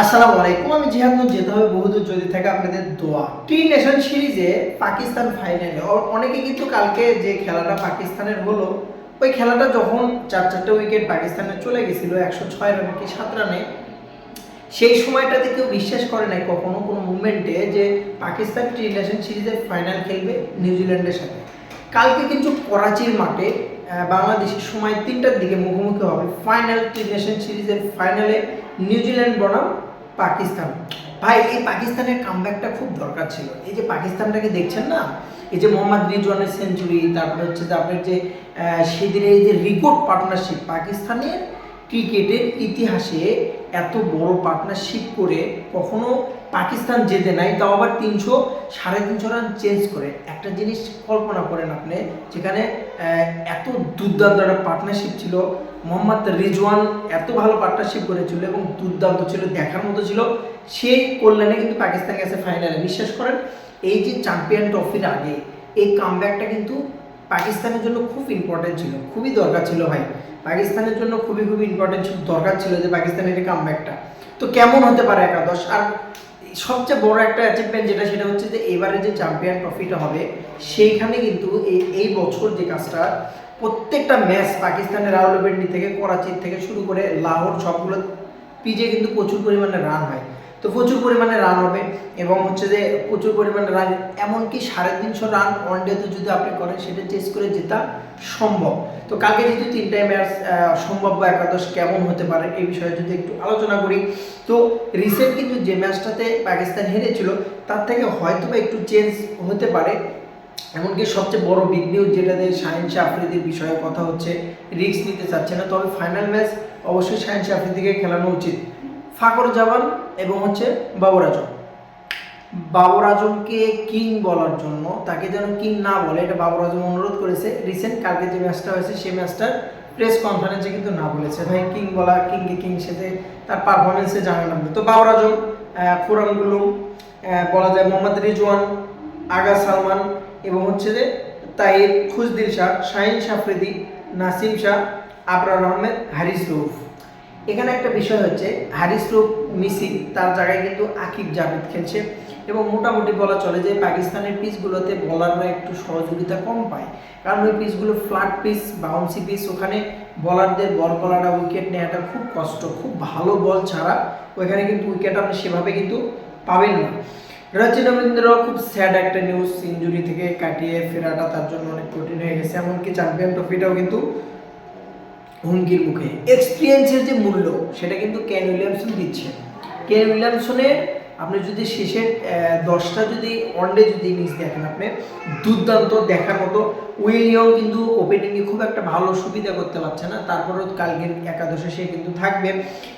আসসালামু আলাইকুম। আমি জিহাদ নুর যেতে হবে বহুদূর যদি থাকে আপনাদের দোয়া। টি নেশন সিরিজে পাকিস্তান ফাইনালে অনেকে কিন্তু কালকে যে খেলাটা পাকিস্তানের হলো, ওই খেলাটা যখন চার চারটে উইকেট পাকিস্তানের চলে গেছিল, একশো ছয় রানে কি সাত রানে সেই সময়টাতে কেউ বিশ্বাস করে নাই কখনো কোনো মুভমেন্টে যে পাকিস্তান টি নেশন সিরিজের ফাইনাল খেলবে নিউজিল্যান্ডের সাথে। কালকে কিন্তু করাচির মাঠে বাংলাদেশের সময় তিনটার দিকে মুখোমুখি হবে ফাইনাল টি নেশন সিরিজের ফাইনালে নিউজিল্যান্ড বনাম পাকিস্তান। ভাই, এই পাকিস্তানের কামব্যাকটা খুব দরকার ছিল। এই যে পাকিস্তানটাকে দেখছেন না? এই যে মোহাম্মদ রিজওয়ানের সেঞ্চুরি তারপরে হচ্ছে তারপরে যে সেদিনের এই যে রেকর্ড পার্টনারশিপ পাকিস্তানের ক্রিকেটের ইতিহাসে এত বড় পার্টনারশিপ করে কখনো পাকিস্তান যেতে নাই, তাও আবার তিনশো সাড়ে তিনশো রান চেঞ্জ করে। একটা জিনিস কল্পনা করেন আপনি, যেখানে এত দুর্দান্ত একটা পার্টনারশিপ ছিল। মোহাম্মদ রিজওয়ান এত ভালো পার্টনারশিপ করেছিল এবং দুর্দান্ত ছিল, দেখার মতো ছিল। সেই কল্যাণে কিন্তু পাকিস্তান গেছে ফাইনালে বিশ্বাস করেন, এই যে চ্যাম্পিয়ন ট্রফির আগে, এই কামব্যাকটা কিন্তু পাকিস্তানের জন্য খুব ইম্পর্টেন্ট ছিল, খুবই দরকার ছিল ভাই। পাকিস্তানের জন্য খুবই খুবই ইম্পর্টেন্ট ছিল, দরকার ছিল যে পাকিস্তানের এই কামব্যাকটা তো কেমন হতে পারে একাদশ? আর সবচেয়ে বড় একটা অ্যাচিভমেন্ট যেটা, সেটা হচ্ছে যে এবারে যে চ্যাম্পিয়ন ট্রফিটা হবে, সেইখানে কিন্তু এই এই বছর যে কাজটা, প্রত্যেকটা ম্যাচ পাকিস্তানের রাউলপিন্ডি থেকে করাচির থেকে শুরু করে লাহোর সবগুলো পিজে কিন্তু প্রচুর পরিমাণে রান হয়। তো প্রচুর পরিমাণে রান হবে এবং হচ্ছে যে প্রচুর পরিমাণে রান এমনকি সাড়ে তিনশো রান ওয়ান ডেতে যদি আপনি করেন, সেটা চেস করে জেতা সম্ভব। তো কালকে যেহেতু তিনটায় ম্যাচ সম্ভাব্য একাদশ কেমন হতে পারে এই বিষয়ে যদি একটু আলোচনা করি। তো রিসেন্ট কিন্তু যে ম্যাচটাতে পাকিস্তান হেরেছিল, তার থেকে হয়তো বা একটু চেঞ্জ হতে পারে। এমনকি সবচেয়ে বড় বিগ নিউজ যেটাতে শাহিন শাহ আফ্রিদির বিষয়ে কথা হচ্ছে রিস্ক নিতে চাচ্ছে না। তবে ফাইনাল ম্যাচ অবশ্যই শাহিন শাহ আফ্রিদিকে খেলানো উচিত। ফাকর জামান এবং হচ্ছে বাবর আজম। বাবর আজমকে কিং বলার জন্য, তাকে যেন কিং না বলে, এটা বাবর আজম অনুরোধ করেছে। রিসেন্ট কালকে যে ম্যাচটা হয়েছে, সেই ম্যাচটার প্রেস কনফারেন্সে কিন্তু না বলেছে। ভাই, কিং বলা, কিংকে কিং সাথে তার পারফরমেন্সে জানা লাগবে তো বাবর আজম ফুরান বলা যায় মোহাম্মদ রিজওয়ান, আগা সালমান এবং হচ্ছে যে তাইর খুজদিল শাহ, শাহিন শাফরিদি নাসিম শাহ আবরার আহমেদ, হারিস রুফ এখানে একটা বিষয় হচ্ছে হারিস রুফ মিসিং, তার জায়গায় কিন্তু আকিব জাভেদ খেলছে এবং মোটামুটি বলা চলে যে পাকিস্তানের পিচগুলোতে বলাররা একটু সহযোগিতা কম পায়। কারণ ওই পিচগুলো ফ্ল্যাট পিচ বাউন্সি পিচ ওখানে বলারদের বল করাটা উইকেট নেওয়াটা খুব কষ্ট, খুব ভালো বল ছাড়া ওইখানে কিন্তু উইকেট আপনি সেভাবে কিন্তু পাবেন না। রচিন রবীন্দ্র, খুব স্যাড একটা নিউজ ইঞ্জুরি থেকে কাটিয়ে ফেরাটা তার জন্য অনেক কঠিন হয়ে গেছে, এমনকি চ্যাম্পিয়ন ট্রফিটাও কিন্তু হুমকির মুখে। এক্সপিরিয়েন্সের যে মূল্য, সেটা কিন্তু কেন উইলিয়ামসন দিচ্ছে কেন উইলিয়ামসনের আপনি যদি শেষের দশটা যদি ওয়ানডে যদি ইনিংস দেখেন আপনি, দুর্দান্ত দেখার মতো উইলিয়ম কিন্তু ওপেনিংয়ে খুব একটা ভালো সুবিধা করতে পারছে না। তারপরেও কালকের একাদশে সে কিন্তু থাকবে।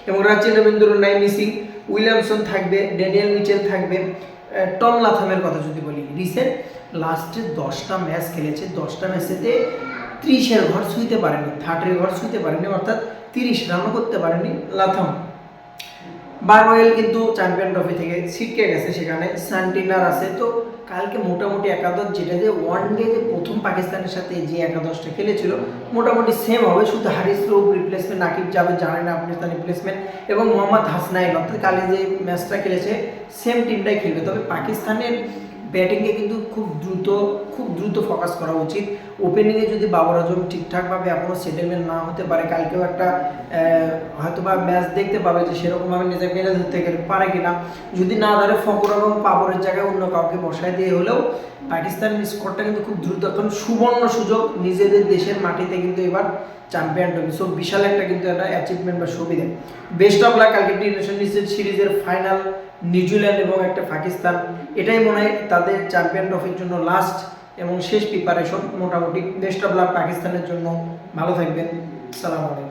এবং রাচিন রবীন্দ্র নাই মিসিং উইলিয়ামসন থাকবে ড্যানিয়েল মিচেল থাকবে। টম লাথামের কথা যদি বলি রিসেন্ট লাস্টে দশটা ম্যাচ খেলেছে। দশটা ম্যাচেতে ত্রিশের ঘর ছুঁইতে পারেনি থার্টের ঘর ছুঁইতে পারেনি অর্থাৎ তিরিশ রানও করতে পারেনি লাথম। বারওয়েল কিন্তু চ্যাম্পিয়ন ট্রফি থেকে ছিটকে গেছে সেখানে, সান্টিনার আছে। তো কালকে মোটামুটি একাদশ যেটা যে ওয়ান ডে যে প্রথম পাকিস্তানের সাথে যে একাদশটা খেলেছিল, মোটামুটি সেম হবে, শুধু হারিস রুফ রিপ্লেসমেন্ট নাকিব যাবে জানেন আপনি তার রিপ্লেসমেন্ট এবং মোহাম্মদ হাসনাইন অর্থাৎ কালে যে ম্যাচটা খেলেছে সেম টিমটাই খেলবে। তবে পাকিস্তানের ব্যাটিংয়ে কিন্তু খুব দ্রুত খুব দ্রুত ফোকাস করা উচিত। ওপেনিংয়ে যদি বাবর আজম ঠিকঠাকভাবে এখনও সেটেলমেন্ট না হতে পারে, কালকেও একটা হয়তো বা ম্যাচ দেখতে পাবে যে সেরকমভাবে নিজেকে মেলে ধরতে গেলে পারে কিনা। যদি না ধরে ফকর এবং পাবরের জায়গায় অন্য কাউকে বসায় দিয়ে হলেও পাকিস্তানের স্কোরটা কিন্তু খুব দ্রুত। এখন সুবর্ণ সুযোগ নিজেদের দেশের মাটিতে কিন্তু এবার চ্যাম্পিয়ন ট্রফি সো বিশাল একটা কিন্তু একটা অ্যাচিভমেন্ট বা সুবিধা বেস্ট অফ লাক কালকে নেশন সিরিজের ফাইনাল নিউজিল্যান্ড এবং একটা পাকিস্তান। এটাই মনে হয় তাদের চ্যাম্পিয়ন ট্রফির জন্য লাস্ট এবং শেষ প্রিপারেশন মোটামুটি বেস্ট অফ লাক পাকিস্তানের জন্য। ভালো থাকবেন। সালাম আলাইকুম।